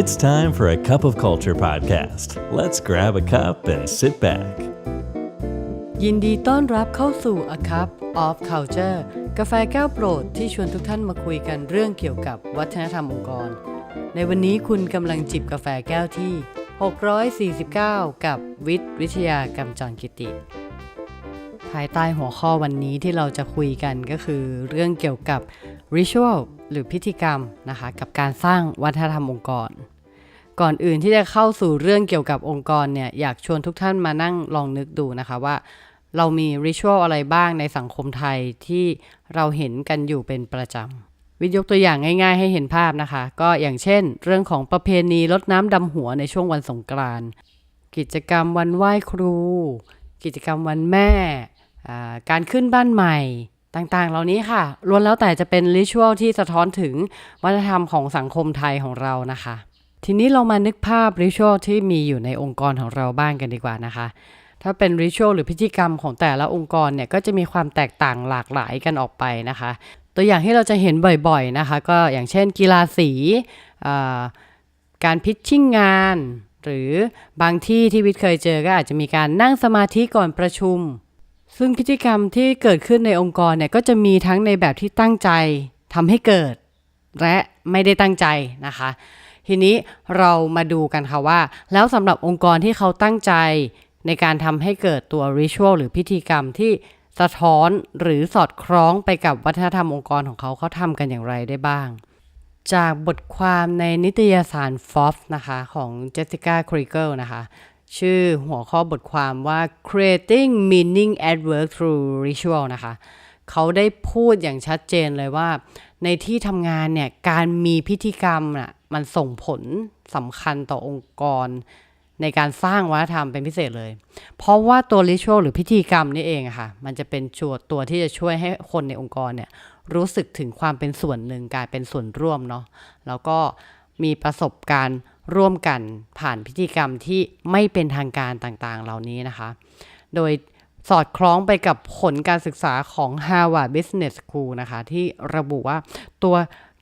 It's time for a Cup of Culture podcast. Let's grab a cup and sit back. ยินดีต้อนรับเข้าสู่ A Cup of Culture กาแฟแก้วโปรดที่ชวนทุกท่านมาคุยกันเรื่องเกี่ยวกับวัฒนธรรมองค์กร ในวันนี้คุณกำลังจิบกาแฟแก้วที่ 649 กับวิทย์วิทยากำจรกิติ ภายใต้หัวข้อวันนี้ที่เราจะคุยกันก็คือเรื่องเกี่ยวกับ ritual หรือพิธีกรรมนะคะกับการสร้างวัฒนธรรมองค์กร ก่อนอื่นที่จะเข้าสู่เรื่องเกี่ยวกับองค์กรเนี่ยอยากชวนทุกท่านมานั่งลองนึกดูนะคะว่า เรามีริชวลอะไรบ้างในสังคมไทยที่เราเห็นกันอยู่เป็นประจำวิทยกตัวอย่างง่าย ๆ ให้เห็นภาพนะคะ ก็อย่างเช่น เรื่องของประเพณีรดน้ำดำหัวในช่วงวันสงกรานต์กิจกรรมวันไหว้ครู กิจกรรมวันแม่ การขึ้นบ้านใหม่ ต่างๆ เหล่านี้ค่ะล้วนแล้วแต่จะเป็นริชวลที่สะท้อนถึงวัฒนธรรมของสังคมไทยของเรานะคะ ทีนี้เรามานึกภาพริชวลที่มีอยู่ในองค์กรของเราบ้างกันดีกว่านะคะ ถ้าเป็นริชวลหรือพิธีกรรมของแต่ละองค์กรเนี่ยก็จะมีความแตกต่างหลากหลายกันออกไปนะคะ ตัวอย่างที่เราจะเห็นบ่อยๆนะคะ ก็อย่างเช่นกีฬาสีการพิชชิ่งงาน หรือบางที่ที่วิทย์เคยเจอก็อาจจะมีการนั่งสมาธิก่อนประชุม ซึ่งพิธีกรรมที่เกิดขึ้นในองค์กรเนี่ยก็จะมีทั้งในแบบที่ตั้งใจทำให้เกิด และไม่ได้ตั้งใจนะคะ ทีนี้เรามาดูกันค่ะว่า แล้วสำหรับองค์กรที่เขาตั้งใจในการทำให้เกิดตัวริชวลหรือพิธีกรรมที่สะท้อนหรือสอดคล้องไปกับวัฒนธรรมองค์กรของเขาเขาทำกันอย่างไรได้บ้าง จากบทความในนิตยสาร Forbes นะคะของ Jessica Kriegel นะคะ ชื่อหัวข้อบทความว่า creating meaning at work through ritual นะคะ เขาได้พูดอย่างชัดเจนเลยว่า ในที่ทำงานเนี่ย การมีพิธีกรรมน่ะมันส่งผลสำคัญต่อองค์กร ในการสร้างวัฒนธรรมเป็นพิเศษเลย เพราะว่าตัวริชวลหรือพิธีกรรมนี่เองค่ะ มันจะเป็นตัวตัวที่จะช่วยให้คนในองค์กรเนี่ยรู้สึกถึงความเป็นส่วนหนึ่งกลายเป็นส่วนร่วมเนาะแล้วก็มีประสบการณ์ ร่วมกันผ่านพิธีกรรมที่ไม่เป็นทางการต่างๆ เหล่านี้นะคะ โดยสอดคล้องไปกับผลการศึกษาของ Harvard Business School นะคะ ที่ระบุว่าตัว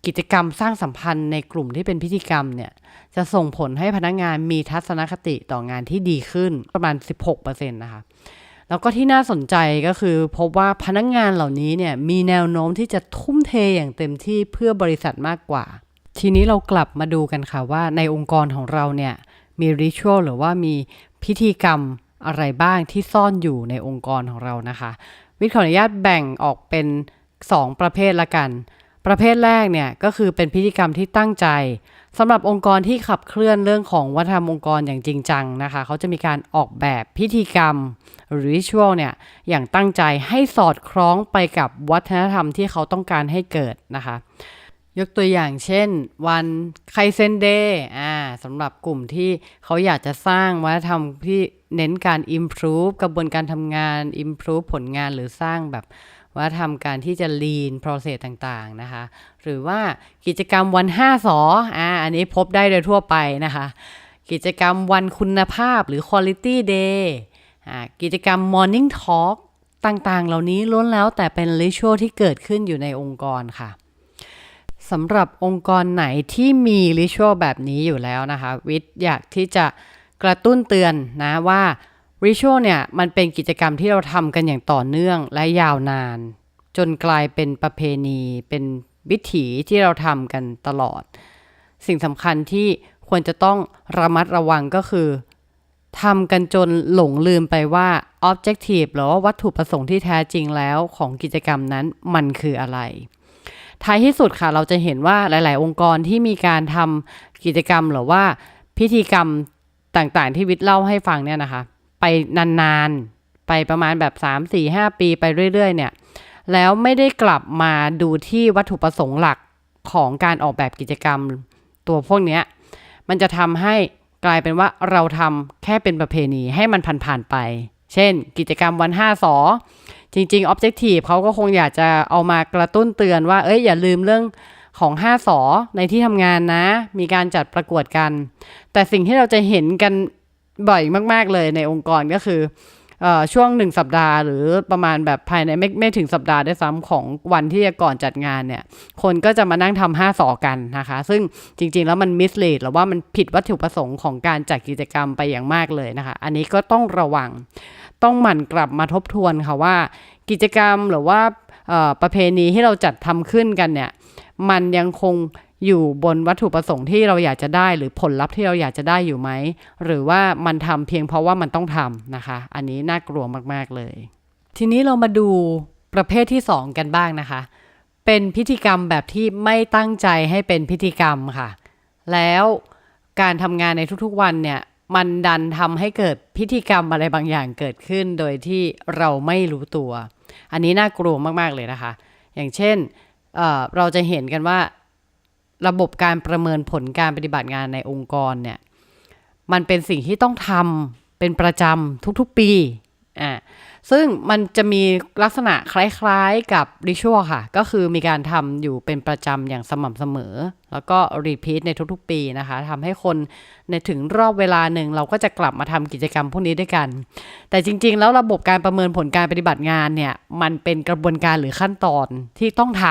กิจกรรมสร้างสัมพันธ์ในกลุ่มที่เป็นพิธีกรรมเนี่ย จะส่งผลให้พนักงานมีทัศนคติต่องานที่ดีขึ้นประมาณ 16%นะคะ แล้วก็ที่น่าสนใจก็คือพบว่าพนักงานเหล่านี้เนี่ยมีแนวโน้มที่จะทุ่มเทอย่างเต็มที่เพื่อบริษัทมากกว่า ทีนี้เรากลับมาดูกันค่ะว่าในองค์กรของเราเนี่ยมีริชวลหรือว่ามีพิธีกรรมอะไรบ้างที่ซ่อนอยู่ในองค์กรของเรานะคะ วิทย์ขออนุญาตแบ่งออกเป็น 2 ประเภทละกัน ประเภทแรกเนี่ยก็คือเป็นพิธีกรรมที่ตั้งใจสำหรับองค์กรที่ขับเคลื่อนเรื่องของวัฒนธรรมองค์กรอย่างจริงจังนะคะ เขาจะมีการออกแบบพิธีกรรมหรือริชวลเนี่ยอย่างตั้งใจให้สอดคล้องไปกับวัฒนธรรมที่เขาต้องการให้เกิดนะคะ ยกตัวอย่างเช่น วันไคเซนเดย์อ่าสำหรับกลุ่มที่เขาอยากจะสร้างวัฒนธรรมที่เน้นการ improve กระบวนการทำงาน improve ผลงานหรือสร้างแบบวัฒนธรรมการที่จะ lean process ต่างๆนะคะ หรือว่ากิจกรรมวัน5สออ่าอันนี้พบได้โดยทั่วไปนะคะ กิจกรรมวันคุณภาพหรือ quality day อ่ากิจกรรม morning talk ต่างๆ เหล่านี้ล้วนแล้วแต่เป็น ritual ที่เกิดขึ้นอยู่ในองค์กรค่ะ สำหรับองค์กรไหนที่มีริชวลแบบนี้อยู่แล้วนะคะ วิทย์อยากที่จะกระตุ้นเตือนนะว่าริชวลเนี่ยมันเป็นกิจกรรมที่เราทำกันอย่างต่อเนื่องและยาวนาน จนกลายเป็นประเพณี เป็นวิถีที่เราทำกันตลอด สิ่งสำคัญที่ควรจะต้องระมัดระวังก็คือทำกันจนหลงลืมไปว่า objective หรือว่าวัตถุประสงค์ที่แท้จริงแล้วของกิจกรรมนั้นมันคืออะไร ท้ายที่สุดค่ะ เราจะเห็นว่าหลาย ๆ องค์กรที่มีการทำกิจกรรมหรือว่าพิธีกรรมต่างๆ ที่วิทย์เล่าให้ฟังเนี่ยนะคะ ไปนานๆ ไปประมาณแบบ 3 4 5 ปีไปเรื่อย ๆ เนี่ย แล้วไม่ได้กลับมาดูที่วัตถุประสงค์หลักของการออกแบบกิจกรรมตัวพวกเนี้ย มันจะทำให้กลายเป็นว่าเราทำแค่เป็นประเพณีให้มันผ่านๆไป เช่น กิจกรรมวัน5สอ จริงๆ Objective เขาก็คงอยากจะเอามากระตุ้นเตือนว่า เอ้ยอย่าลืมเรื่องของ5สอในที่ทำงานนะ มีการจัดประกวดกัน แต่สิ่งที่เราจะเห็นกันบ่อยมาก ๆ เลยในองค์กรก็คืออช่วงหนึ่งสัปดาห์ หรือประมาณแบบภายในไม่ไม่ถึงสัปดาห์ได้ซ้ำของวันที่จะก่อนจัดงานเนี่ย คนก็จะมานั่งทำห้าสอกันนะคะ ซึ่งจริง ๆ แล้วมันมิสเลดหรือว่ามันผิดวัตถุประสงค์ของการจัดกิจกรรมไปอย่างมากเลยนะคะ อันนี้ก็ต้องระวัง ต้องหมั่นกลับมาทบทวนค่ะว่า กิจกรรมหรือว่าประเพณีที่เราจัดทำขึ้นกันเนี่ย มันยังคงอยู่บนวัตถุประสงค์ที่เราอยากจะได้ หรือผลลัพธ์ที่เราอยากจะได้อยู่ไหม หรือว่ามันทำเพียงเพราะว่ามันต้องทำนะคะ อันนี้น่ากลัวมากๆเลย ทีนี้เรามาดูประเภทที่ 2 กันบ้างนะคะ เป็นพิธีกรรมแบบที่ไม่ตั้งใจให้เป็นพิธีกรรมค่ะ แล้วการทำงานในทุกๆวันเนี่ย มันดันทำให้เกิดพิธีกรรมอะไรบางอย่างเกิดขึ้นโดยที่เราไม่รู้ตัว อันนี้น่ากลัวมากๆเลยนะคะ อย่างเช่นเอ่อเราจะเห็นกันว่าระบบการประเมินผลการปฏิบัติงานในองค์กรเนี่ย มันเป็นสิ่งที่ต้องทำเป็นประจำทุกๆปี อ่าซึ่งมันจะมีลักษณะคล้ายๆกับริชัวค่ะ ก็คือมีการทำอยู่เป็นประจำอย่างสม่ำเสมอ แล้วก็รีพีทในทุกๆ ปีนะคะทำให้คนในถึงรอบเวลาหนึ่งเราก็จะกลับมาทำกิจกรรมพวกนี้ด้วยกัน แต่จริงๆ แล้วระบบการประเมินผลการปฏิบัติงานเนี่ย มันเป็นกระบวนการหรือขั้นตอนที่ต้องท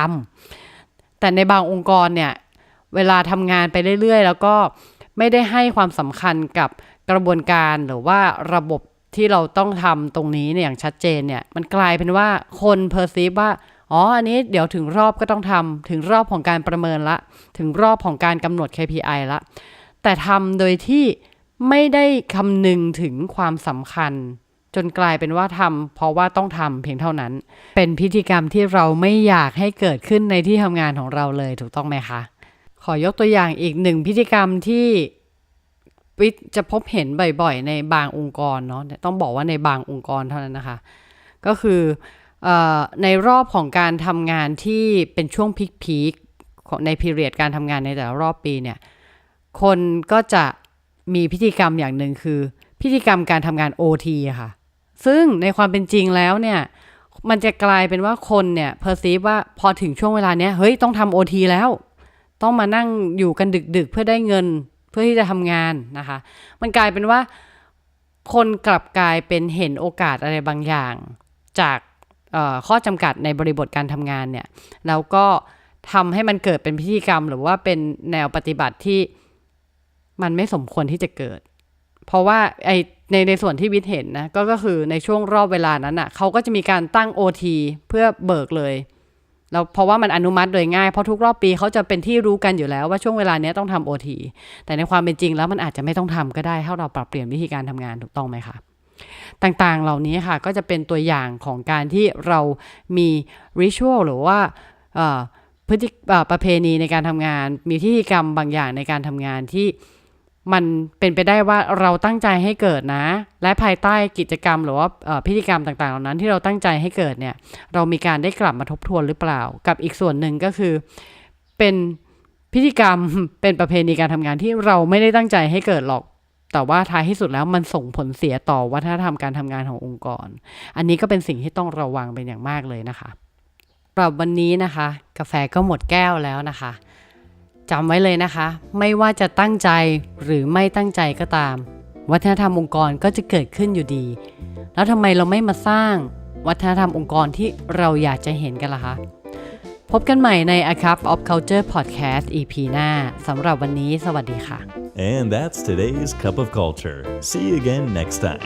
ำแต่ในบางองค์กรเนี่ย เวลาทำงานไปเรื่อยๆ แล้วก็ไม่ได้ให้ความสำคัญกับกระบวนการหรือว่าระบบ ที่เราต้องทำตรงนี้เนี่ยอย่างชัดเจนเนี่ยมันกลายเป็นว่าคนเพอร์ซีฟว่าอ๋ออันนี้เดี๋ยวถึงรอบก็ต้องทำถึงรอบของการประเมินละ ถึงรอบของการกำหนด KPI ละ แต่ทำโดยที่ไม่ได้คำนึงถึงความสำคัญ จนกลายเป็นว่าทำเพราะว่าต้องทำเพียงเท่านั้น เป็นพิธีกรรมที่เราไม่อยากให้เกิดขึ้นในที่ทำงานของเราเลยถูกต้องไหมคะ ขอยกตัวอย่างอีกหนึ่งพิธีกรรมที่ จะพบเห็นบ่อยๆ ในบางองค์กรเนาะต้องบอกว่าในบางองค์กรเท่านั้นนะคะ ก็คืออในรอบของการทำงานที่เป็นช่วงพีคๆในพีเรียดการทำงานในแต่ละรอบปีเนี่ยคนก็จะมีพิธีกรรมอย่างหนึ่งคือ พิธีกรรมการทำงาน OT ค่ะ ซึ่งในความเป็นจริงแล้วเนี่ยมันจะกลายเป็นว่าคนเนี่ยเพอร์ซีฟว่าพอถึงช่วงเวลาเนี้ยเฮ้ยต้องทำ OT แล้ว ต้องมานั่งอยู่กันดึกๆ เพื่อได้เงิน เพื่อที่จะทำงานนะคะ มันกลายเป็นว่าคนกลับกลายเป็นเห็นโอกาสอะไรบางอย่าง จากข้อจำกัดในบริบทการทำงานเนี่ยแล้วก็ทำให้มันเกิดเป็นพิธีกรรม หรือว่าเป็นแนวปฏิบัติที่มันไม่สมควรที่จะเกิด เพราะว่าไอในในส่วนที่วิทย์เห็นนะก็ก็คือในช่วงรอบเวลานั้นอะเขาก็จะมีการตั้ง OT เพื่อเบิกเลย แล้วเพราะว่ามันอนุมัติโดยง่ายเพราะทุกรอบปีเขาจะเป็นที่รู้กันอยู่แล้วว่าช่วงเวลาเนี้ยต้องทำโอทีแต่ในความเป็นจริงแล้วมันอาจจะไม่ต้องทำก็ได้ถ้าเราปรับเปลี่ยนวิธีการทำงานถูกต้องไหมคะต่างๆเหล่านี้ค่ะก็จะเป็นตัวอย่างของการที่เรามีริชวลหรือว่าเอ่อพฤติเอ่อประเพณีในการทำงาน มีพิธีกรรมบางอย่างในการทำงานที่ มันเป็นไปได้ว่าเราตั้งใจให้เกิดนะ และภายใต้กิจกรรมหรือว่าพิธีกรรมต่างๆเหล่านั้นที่เราตั้งใจให้เกิดเนี่ย เรามีการได้กลับมาทบทวนหรือเปล่า กับอีกส่วนหนึ่งก็คือเป็นพิธีกรรมเป็นประเพณีการทำงานที่เราไม่ได้ตั้งใจให้เกิดหรอก แต่ว่าท้ายที่สุดแล้วมันส่งผลเสียต่อวัฒนธรรมการทำงานขององค์กร อันนี้ก็เป็นสิ่งที่ต้องระวังเป็นอย่างมากเลยนะคะสำหรับวันนี้นะคะ กาแฟก็หมดแก้วแล้วนะคะ จำไว้เลยนะคะ ไม่ว่าจะตั้งใจหรือไม่ตั้งใจก็ตาม วัฒนธรรมองค์กรก็จะเกิดขึ้นอยู่ดี แล้วทำไมเราไม่มาสร้างวัฒนธรรมองค์กรที่เราอยากจะเห็นกันล่ะคะ พบกันใหม่ใน A Cup of Culture Podcast EP หน้าสำหรับวันนี้สวัสดีค่ะ And that's today's Cup of Culture. See you again next time.